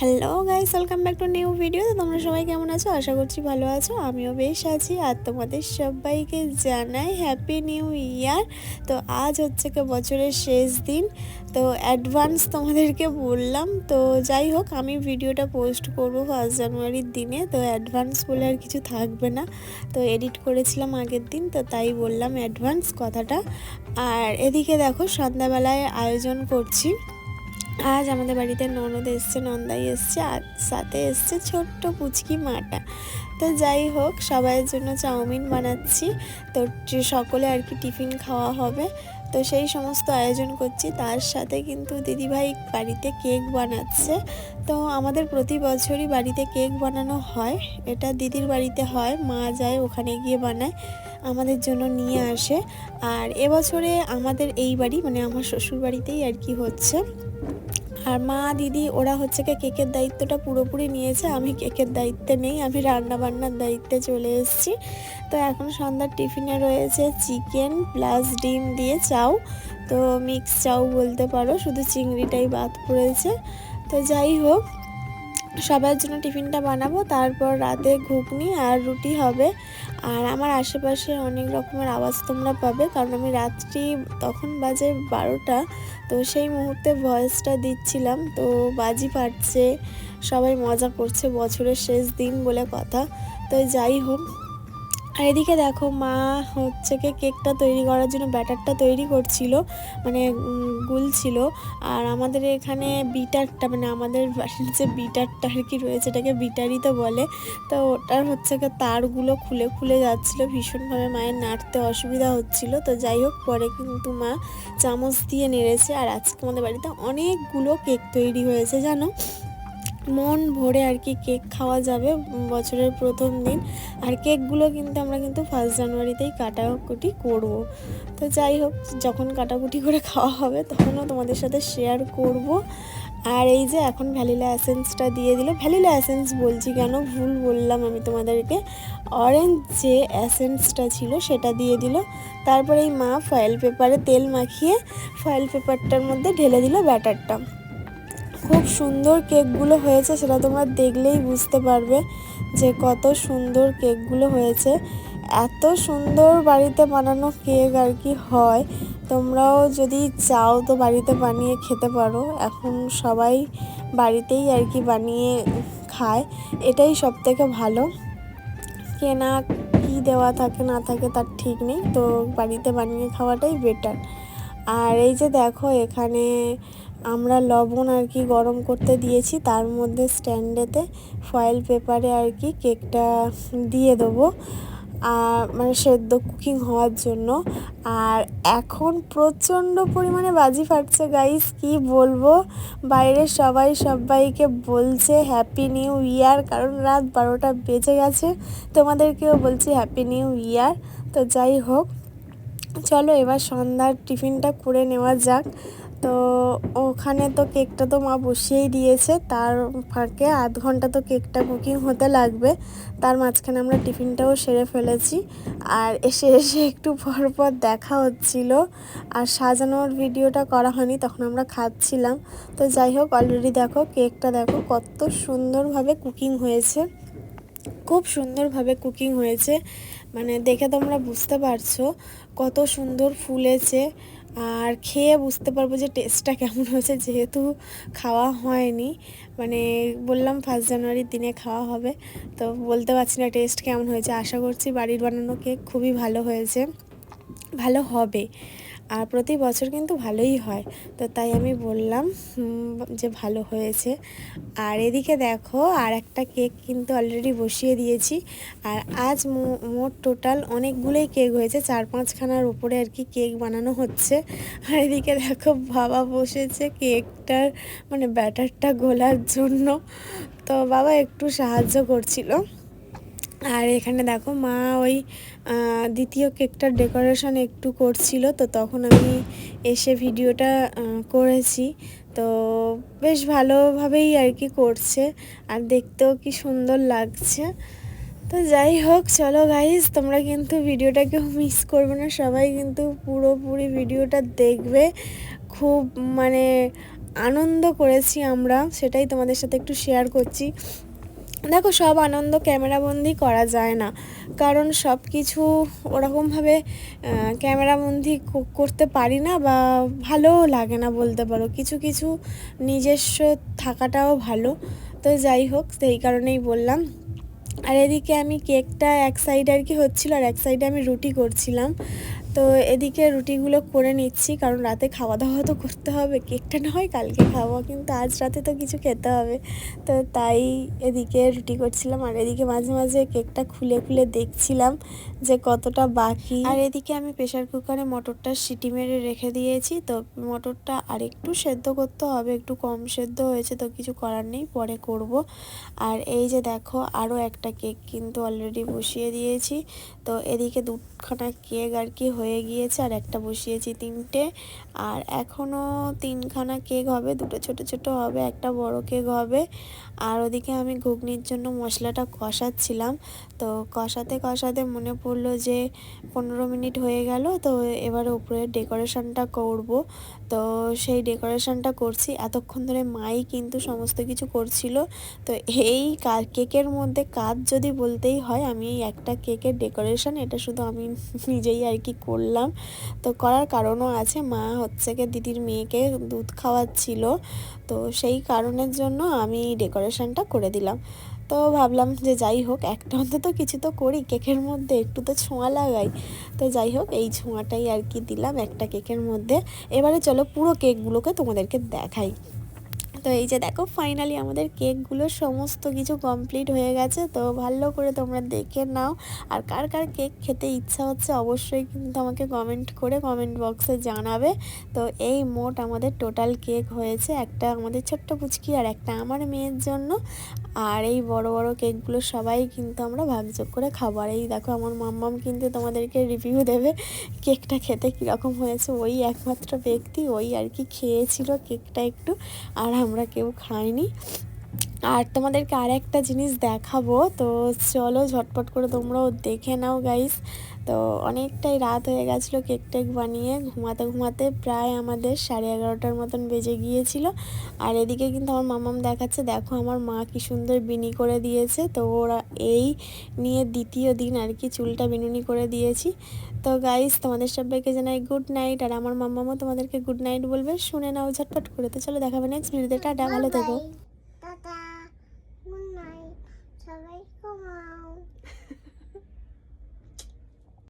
Hello guys welcome back to new video তো তোমরা সবাই কেমন আছো? আশা করছি ভালো আছো। আমিও বেশ আছি। আর তোমাদের সবাইকে জানাই হ্যাপি নিউ ইয়ার তো আজ হচ্ছে কি বছরের শেষ দিন। তো অ্যাডভান্স তোমাদেরকে বললাম। তো যাই হোক, আমি ভিডিওটা পোস্ট করব ফার্স্ট জানুয়ারির দিনে। তো অ্যাডভান্স বলে আর কিছু থাকবে না। তো এডিট করেছিলাম আগের দিন। তো তাই বললাম অ্যাডভান্স কথাটা। আর এদিকে দেখো, সন্ধ্যাবেলায় আয়োজন করছি। আজ আমাদের বাড়িতে ননদ এসছে, নন্দাই এসছে, আর সাথে এসছে ছোট্ট পুচকি মাটা। তো যাই হোক, সবাইয়ের জন্য চাউমিন বানাচ্ছি। তো সকলে আর কি টিফিন খাওয়া হবে, তো সেই সমস্ত আয়োজন করছি। তার সাথে কিন্তু দিদিভাই বাড়িতে কেক বানাচ্ছে। তো আমাদের প্রতি বছরই বাড়িতে কেক বানানো হয়। এটা দিদির বাড়িতে হয়, মা যায় ওখানে গিয়ে বানায়, আমাদের জন্য নিয়ে আসে। আর এবছরে আমাদের এই বাড়ি মানে আমার শ্বশুর বাড়িতেই আর কি হচ্ছে। আর মা, দিদি, ওরা হচ্ছে কি কেকের দায়িত্বটা পুরোপুরি নিয়েছে। আমি কেকের দায়িত্বে নেই, আমি রান্না বান্নার দায়িত্বে চলে এসেছি। তো এখন সন্ধ্যার টিফিনে রয়েছে চিকেন প্লাস ডিম দিয়ে চাউ। তো মিক্স চাউ বলতে পারো, শুধু চিংড়িটাই বাদ পড়েছে। তো যাই হোক সবার জন্য টিফিনটা বানাবো, তারপর রাতে ঘুগনি আর রুটি হবে। আর আমার আশেপাশে অনেক রকমের আওয়াজ তোমরা পাবে, কারণ আমি রাত্রি তখন বাজে বারোটা, তো সেই মুহূর্তে ভয়েসটা দিচ্ছিলাম। তো বাজি ফাটছে, সবাই মজা করছে বছরের শেষ দিন বলে কথা। তো যাই হোক আর এদিকে দেখো মা হচ্ছে কি কেকটা তৈরি করার জন্য ব্যাটারটা তৈরি করছিল মানে গুলছিল। আর আমাদের এখানে বিটারটা মানে আমাদের বাড়ির যে বিটারটা আর কি রয়েছে, এটাকে বিটারই তো বলে, তো ওটার হচ্ছে কি তারগুলো খুলে খুলে যাচ্ছিল, ভীষণভাবে মায়ের নাড়তে অসুবিধা হচ্ছিল। তো যাই হোক, পরে কিন্তু মা চামচ দিয়ে নেড়েছে। আর আজকে আমাদের বাড়িতে অনেকগুলো কেক তৈরি হয়েছে, জানো? মন ভরে আর কি কেক খাওয়া যাবে বছরের প্রথম দিন। আর কেকগুলো কিন্তু আমরা কিন্তু ফার্স্ট জানুয়ারিতেই কাটাকুটি করব। তো যাই হোক, যখন কাটাকুটি করে খাওয়া হবে তখনও তোমাদের সাথে শেয়ার করব। আর এই যে এখন ভ্যালিলা অ্যাসেন্সটা দিয়ে দিল। ভ্যালিলা অ্যাসেন্স বলছি কেন? ভুল বললাম আমি তোমাদেরকে। অরেঞ্জ যে অ্যাসেন্সটা ছিল সেটা দিয়ে দিল। তারপরে এই মা ফয়েল পেপারে তেল মাখিয়ে ফয়েল পেপারটার মধ্যে ঢেলে দিল ব্যাটারটা খুব সুন্দর কেকগুলো হয়েছে, সেটা তোমরা দেখলেই বুঝতে পারবে যে কত সুন্দর কেকগুলো হয়েছে। এত সুন্দর বাড়িতে বানানো কেক আর কি হয়। তোমরাও যদি চাও তো বাড়িতে বানিয়ে খেতে পারো। এখন সবাই বাড়িতেই আর কি বানিয়ে খায়। এটাই সব থেকে ভালো। কেনা কি দেওয়া থাকে, না থাকে তার ঠিক নেই। তো বাড়িতে বানিয়ে খাওয়াটাই বেটার আর এই যে দেখো এখানে আমরা লবণ আর কি গরম করতে দিয়েছি, তার মধ্যে স্ট্যান্ডেতে ফয়েল পেপারে আর কি কেকটা দিয়ে দেবো। আর মানে সেদ্ধ কুকিং হওয়ার জন্য। আর এখন প্রচণ্ড পরিমাণে বাজি ফাটছে গাইস কি বলব? বাইরে সবাই সবাইকে বলছে হ্যাপি নিউ ইয়ার কারণ রাত বারোটা বেজে গেছে। তোমাদেরকেও বলছি হ্যাপি নিউ ইয়ার তো যাই হোক, চলো এবার সন্ধ্যার টিফিনটা করে নেওয়া যাক। তো ওখানে তো কেকটা তো মা বসিয়েই দিয়েছে। তার ফাঁকে আধ ঘণ্টা তো কেকটা কুকিং হতে লাগবে। তার মাঝখানে আমরা টিফিনটাও সেরে ফেলেছি। আর এসে এসে একটু পর পর দেখা হচ্ছিল। আর সাজানোর ভিডিওটা করা হয়নি, তখন আমরা খাচ্ছিলাম। তো যাই হোক অলরেডি দেখো, কেকটা দেখো, কত সুন্দরভাবে কুকিং হয়েছে। খুব সুন্দরভাবে কুকিং হয়েছে। মানে দেখে তোমরা বুঝতে পারছ কত সুন্দর ফুলেছে। আর খেয়ে বুঝতে পারব যে টেস্টটা কেমন হয়েছে, যেহেতু খাওয়া হয়নি। মানে বললাম ফার্স্ট জানুয়ারির দিনে খাওয়া হবে। তো বলতে পারছি না টেস্ট কেমন হয়েছে। আশা করছি বাড়ির বানানো কেক খুবই ভালো হয়েছে। ভালো হবে। আর প্রতি বছর কিন্তু ভালোই হয়। তো তাই আমি বললাম যে ভালো হয়েছে। আর এদিকে দেখো, আর একটা কেক কিন্তু অলরেডি বসিয়ে দিয়েছি। আর আজ মোট টোটাল অনেকগুলোই কেক হয়েছে। চার পাঁচখানার উপরে আর কি কেক বানানো হচ্ছে। আর এদিকে দেখো, বাবা বসেছে কেকটার মানে ব্যাটারটা গোলার জন্য। তো বাবা একটু সাহায্য করছিল। আর এখানে দেখো মা ওই দ্বিতীয় কেকটার ডেকোরেশন একটু করছিল, তো তখন আমি এসে ভিডিওটা করেছি। তো বেশ ভালোভাবেই আর কি করছে, আর দেখতেও কি সুন্দর লাগছে। তো যাই হোক, চলো গাইজ তোমরা কিন্তু ভিডিওটাকেও মিস করবে না, সবাই কিন্তু পুরোপুরি ভিডিওটা দেখবে। খুব মানে আনন্দ করেছি আমরা, সেটাই তোমাদের সাথে একটু শেয়ার করছি। দেখো, সব আনন্দ ক্যামেরাবন্দি করা যায় না। কারণ সব কিছু ওরকমভাবে ক্যামেরাবন্দি করতে পারি না বা ভালোও লাগে না বলতে পারো। কিছু কিছু নিজস্ব থাকাটাও ভালো। তো যাই হোক, সেই কারণেই বললাম। আর এদিকে আমি কেকটা এক সাইড আর কি হচ্ছিল, আর এক সাইডে আমি রুটি করছিলাম। তো এদিকে রুটিগুলো করে নিচ্ছি, কারণ রাতে খাওয়া দাওয়া তো করতে হবে। কেকটা না হয় কালকে খাব, কিন্তু আজ রাতে তো কিছু খেতে হবে। তো তাই এদিকে রুটি করছিলাম, আর এদিকে মাঝে মাঝে কেকটা খুলে খুলে দেখছিলাম যে কতটা বাকি। আর এদিকে আমি প্রেশার কুকারে মটরটা সিটি মেরে রেখে দিয়েছি, তো মটরটা আর একটু সেদ্ধ করতে হবে, একটু কম সেদ্ধ হয়েছে, তো কিছু করার নেই, পরে করব। আর এই যে দেখো আরও একটা কেক কিন্তু অলরেডি বসিয়ে দিয়েছি, তো এদিকে দুখানা কেক আর কি হয়ে গিয়েছে আর একটা বসিয়েছি তিনটে। আর এখনও তিনখানা কেক হবে, দুটো ছোট ছোট হবে, একটা বড় কেক হবে। আর ওদিকে আমি ঘুগনির জন্য মশলাটা কষাচ্ছিলাম। তো কষাতে কষাতে মনে পড়ল যে পনেরো মিনিট হয়ে গেল, তো এবারে উপরে ডেকোরেশনটা করব। তো সেই ডেকোরেশনটা করছি। এতক্ষণ ধরে মাই কিন্তু সমস্ত কিছু করছিল। তো এই কেকের মধ্যে কাজ যদি বলতেই হয়, আমি একটা কেকের ডেকোরেশন, এটা শুধু আমি নিজেই আর কি করলাম তো করার কারণও আছে। মা হচ্ছে কি দিদির মেয়েকে দুধ খাওয়াচ্ছিল। তো সেই কারণের জন্য আমি ডেকোরেশনটা করে দিলাম। তো ভাবলাম যে যাই হোক, একটা অন্তত কিছু তো করি। কেকের মধ্যে একটু তো ছোঁয়া লাগাই। তো যাই হোক, এই ছোঁয়াটাই আর কি দিলাম একটা কেকের মধ্যে। এবারে চলো পুরো কেকগুলোকে তোমাদেরকে দেখাই। তো এই যে দেখো ফাইনালি আমাদের কেকগুলো সমস্ত কিছু কমপ্লিট হয়ে গেছে। তো ভালো করে তোমরা দেখে নাও, আর কার কার কেক খেতে ইচ্ছা হচ্ছে অবশ্যই কিন্তু আমাকে কমেন্ট করে কমেন্ট বক্সে জানাবে। তো এই মোট আমাদের টোটাল কেক হয়েছে একটা আমাদের ছোট্ট পুচকি আর একটা আমার মেয়ের জন্য। আর এই বড় বড় কেকগুলো সবাই কিন্তু আমরা ভাগযোগ করে খাব। আর এই দেখো, আমার মাম্মাম কিন্তু তোমাদেরকে রিভিউ দেবে কেকটা খেতে কীরকম হয়েছে। ওই একমাত্র ব্যক্তি, ওই আর কি খেয়েছিল কেকটা একটু। আর আমরা কেউ খাইনি। আর তোমাদেরকে আর একটা জিনিস দেখাবো, তো চলো ঝটপট করে তোমরাও দেখে নাও গাইস তো অনেকটাই রাত হয়ে গেছিল কেক টেক বানিয়ে। ঘুমাতে ঘুমাতে প্রায় আমাদের সাড়ে এগারোটার মতন বেজে গিয়েছিল। আর এদিকে কিন্তু আমার মামাম দেখাচ্ছে, দেখো আমার মা কি সুন্দর বিনি করে দিয়েছে। তো ওরা এই নিয়ে দ্বিতীয় দিন আর কি চুলটা বিনুনি করে দিয়েছি। তো গাইস তোমাদের সবাইকে জানাই গুড নাইট আর আমার মাম্মামও তোমাদেরকে গুড নাইট বলবে। শুনে নাও ঝটপট করে। তো চলো দেখাবে নেক্সট ভিডিওতে টাটা, ভালো থেকো।